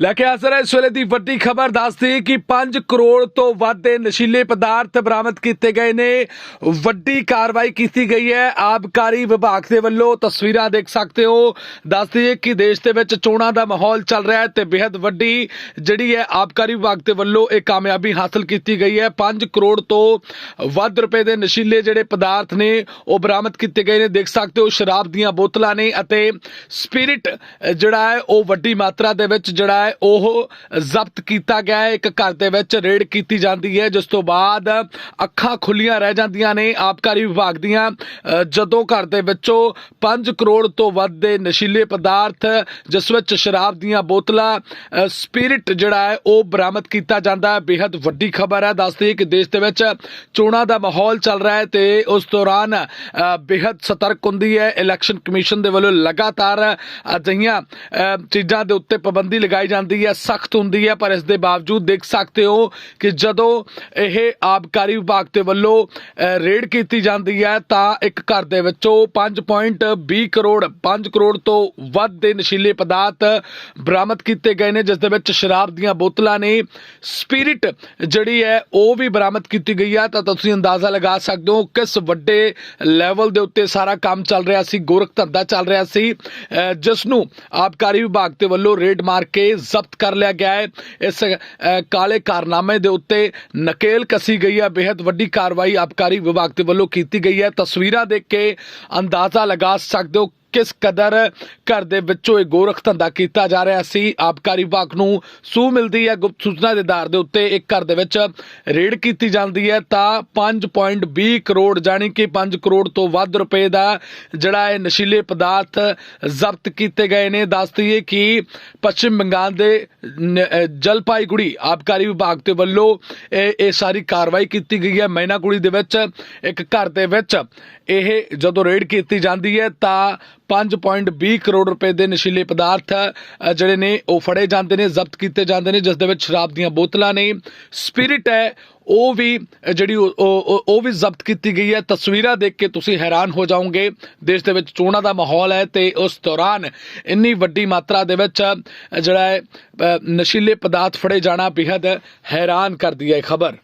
ਲੈ ਕੇ ਹਾਜ਼ਰ ਹੈ ਇਸ ਵੇਲੇ ਦੀ ਵੱਡੀ ਖਬਰ। ਦੱਸਦੀ ਕਿ 5 ਕਰੋੜ ਤੋਂ ਵੱਧ ਦੇ ਨਸ਼ੀਲੇ ਪਦਾਰਥ ਬਰਾਮਦ ਕੀਤੇ ਗਏ ਨੇ। ਵੱਡੀ ਕਾਰਵਾਈ ਕੀਤੀ ਗਈ ਹੈ ਆਬਕਾਰੀ ਵਿਭਾਗ ਦੇ ਵੱਲੋਂ। ਤਸਵੀਰਾਂ ਦੇਖ ਸਕਦੇ ਹੋ। ਦੱਸਦੀ ਹੈ ਕਿ ਦੇਸ਼ ਦੇ ਵਿੱਚ ਚੋਣਾਂ ਦਾ ਮਾਹੌਲ ਚੱਲ ਰਿਹਾ ਹੈ ਤੇ ਬੇहद ਵੱਡੀ ਜਿਹੜੀ ਹੈ ਆਬਕਾਰੀ ਵਿਭਾਗ ਦੇ ਵੱਲੋਂ ਇਹ ਕਾਮਯਾਬੀ ਹਾਸਲ ਕੀਤੀ ਗਈ ਹੈ। 5 ਕਰੋੜ ਤੋਂ ਵੱਧ ਰੁਪਏ ਦੇ ਨਸ਼ੀਲੇ ਜਿਹੜੇ ਪਦਾਰਥ ਨੇ, ਉਹ ਬਰਾਮਦ ਕੀਤੇ ਗਏ ਨੇ। ਦੇਖ ਸਕਦੇ ਹੋ ਸ਼ਰਾਬ ਦੀਆਂ ਬੋਤਲਾਂ ਨੇ ਅਤੇ ਸਪਿਰਿਟ ਜਿਹੜਾ ਹੈ, ਉਹ ਵੱਡੀ ਮਾਤਰਾ ਦੇ ਵਿੱਚ ਜਿਹੜਾ ਹੈ, ਉਹ ਜ਼ਬਤ ਕੀਤਾ ਗਿਆ ਹੈ। ਇੱਕ ਘਰ ਦੇ ਵਿੱਚ ਰੇਡ ਕੀਤੀ ਜਾਂਦੀ ਹੈ, ਜਿਸ ਤੋਂ ਬਾਅਦ ਅੱਖਾਂ ਖੁੱਲੀਆਂ ਰਹਿ ਜਾਂਦੀਆਂ ਨੇ ਆਬਕਾਰੀ ਵਿਭਾਗ ਦੀਆਂ। ਜਦੋਂ ਘਰ ਦੇ ਵਿੱਚੋਂ 5 ਕਰੋੜ ਤੋਂ ਵੱਧ ਦੇ ਨਸ਼ੀਲੇ ਪਦਾਰਥ, ਜਿਸ ਵਿੱਚ ਸ਼ਰਾਬ ਦੀਆਂ ਬੋਤਲਾਂ ਸਪਿਰਟ ਜਿਹੜਾ ਹੈ, ਉਹ ਬਰਾਮਦ ਕੀਤਾ ਜਾਂਦਾ ਹੈ। ਬੇहद ਵੱਡੀ ਖਬਰ ਹੈ। ਦੱਸਦੀ ਕਿ ਦੇਸ਼ ਦੇ ਵਿੱਚ ਚੋਣਾਂ ਦਾ ਮਾਹੌਲ ਚੱਲ ਰਿਹਾ ਹੈ ਤੇ ਉਸ ਦੌਰਾਨ ਬੇਹੱਦ ਸਤਰਕ ਹੁੰਦੀ ਹੈ। ਇਲੈਕਸ਼ਨ ਕਮਿਸ਼ਨ ਦੇ ਵੱਲੋਂ ਲਗਾਤਾਰ ਅਜਿਹੀਆਂ ਚੀਜ਼ਾਂ ਦੇ ਉੱਤੇ ਪਾਬੰਦੀ ਲਗਾਈ ਜਾਂਦੀ ਹੈ, ਸਖਤ ਹੁੰਦੀ ਹੈ, ਪਰ ਇਸ ਦੇ ਬਾਵਜੂਦ ਦੇਖ ਸਕਦੇ ਹੋ ਕਿ ਜਦੋਂ ਇਹ ਆਬਕਾਰੀ ਵਿਭਾਗ ਦੇ ਵੱਲੋਂ ਰੇਡ ਕੀਤੀ ਜਾਂਦੀ ਹੈ, ਤਾਂ ਇੱਕ ਘਰ ਦੇ ਵਿੱਚੋਂ 5.20 ਕਰੋੜ 5 ਕਰੋੜ ਤੋਂ ਵੱਧ ਦੇ ਨਸ਼ੀਲੇ ਪਦਾਰਥ ਬਰਾਮਦ ਕੀਤੇ ਗਏ ਨੇ, ਜਿਸ ਦੇ ਵਿੱਚ ਸ਼ਰਾਬ ਦੀਆਂ ਬੋਤਲਾਂ ਨੇ, ਸਪਿਰਿਟ ਜਿਹੜੀ ਹੈ, ਉਹ ਵੀ ਬਰਾਮਦ ਕੀਤੀ ਗਈ ਹੈ। ਤਾਂ ਤੁਸੀਂ ਅੰਦਾਜ਼ਾ ਲਗਾ ਸਕਦੇ ਹੋ ਕਿਸ ਵੱਡੇ ਲੈਵਲ ਦੇ ਉੱਤੇ ਸਾਰਾ ਕੰਮ ਚੱਲ ਰਿਹਾ ਸੀ, ਗੋਰਖ ਧੰਦਾ ਚੱਲ ਰਿਹਾ ਸੀ ਜਿਸ ਨੂੰ ਆਬਕਾਰੀ ਵਿਭਾਗ ਦੇ ਵੱਲੋਂ ਰੇਡ ਮਾਰ ਕੇ ਜ਼ਬਤ ਕਰ ਲਿਆ ਗਿਆ ਹੈ। ਇਸ ਕਾਲੇ ਕਾਰਨਾਮੇ ਦੇ ਉੱਤੇ ਨਕੇਲ ਕਸੀ ਗਈ ਹੈ। ਬੇहद ਵੱਡੀ ਕਾਰਵਾਈ ਆਬਕਾਰੀ ਵਿਭਾਗ ਦੇ ਵੱਲੋਂ ਕੀਤੀ ਗਈ ਹੈ। ਤਸਵੀਰਾਂ ਦੇਖ ਕੇ ਅੰਦਾਜ਼ਾ ਲਗਾ ਸਕਦੇ ਹੋ ਕਿਸ ਕਦਰ ਘਰ ਦੇ ਵਿੱਚੋਂ ਇਹ ਗੋਰਖ ਧੰਦਾ ਕੀਤਾ ਜਾ ਰਿਹਾ ਸੀ? ਆਬਕਾਰੀ ਵਿਭਾਗ ਨੂੰ ਸੂ ਮਿਲਦੀ ਹੈ। ਗੁਪਤ ਸੂਚਨਾ ਦੇ ਆਧਾਰ ਦੇ ਉੱਤੇ ਇੱਕ ਘਰ ਦੇ ਵਿੱਚ ਰੇਡ ਕੀਤੀ ਜਾਂਦੀ ਹੈ। ਤਾਂ 5.20 ਕਰੋੜ ਜਾਣੀ ਕਿ 5 ਕਰੋੜ ਤੋਂ ਵੱਧ ਰੁਪਏ ਦਾ ਜਿਹੜਾ ਹੈ ਨਸ਼ੀਲੇ ਪਦਾਰਥ ਜ਼ਬਤ ਕੀਤੇ ਗਏ ਨੇ। ਦੱਸ ਦਈਏ ਕਿ ਪੱਛਮ ਬੰਗਾਲ ਦੇ ਜਲਪਾਈਗੁੜੀ ਆਬਕਾਰੀ ਵਿਭਾਗ ਦੇ ਵੱਲੋਂ ਇਹ ਇਹ ਸਾਰੀ ਕਾਰਵਾਈ ਕੀਤੀ ਗਈ ਹੈ। ਮੈਨਾਗੁੜੀ ਦੇ ਵਿੱਚ ਇੱਕ ਘਰ ਦੇ ਵਿੱਚ ਇਹ ਜਦੋਂ ਰੇਡ ਕੀਤੀ ਜਾਂਦੀ ਹੈ ਤਾਂ 5.20 ਕਰੋੜ ਰੁਪਏ ਦੇ ਨਸ਼ੀਲੇ ਪਦਾਰਥ ਜਿਹੜੇ ਨੇ, ਉਹ ਫੜੇ ਜਾਂਦੇ ਨੇ, ਜ਼ਬਤ ਕੀਤੇ ਜਾਂਦੇ ਨੇ, ਜਿਸ ਦੇ ਵਿੱਚ ਸ਼ਰਾਬ ਦੀਆਂ ਬੋਤਲਾਂ ਨੇ। ਸਪਿਰਿਟ ਹੈ, ਉਹ ਵੀ ਜਿਹੜੀ ਉਹ- ਵੀ ਜ਼ਬਤ ਕੀਤੀ ਗਈ ਹੈ। ਤਸਵੀਰਾਂ ਦੇਖ ਕੇ ਤੁਸੀਂ ਹੈਰਾਨ ਹੋ ਜਾਓਗੇ। ਦੇਸ਼ ਦੇ ਵਿੱਚ ਚੋਣਾਂ ਦਾ ਮਾਹੌਲ ਹੈ ਤੇ ਉਸ ਦੌਰਾਨ ਇੰਨੀ ਵੱਡੀ ਮਾਤਰਾ ਦੇ ਵਿੱਚ ਜਿਹੜਾ ਹੈ ਨਸ਼ੀਲੇ ਪਦਾਰਥ ਫੜੇ ਜਾਣਾ ਬੇहद ਹੈਰਾਨ ਕਰਦੀ ਹੈ ਖਬਰ।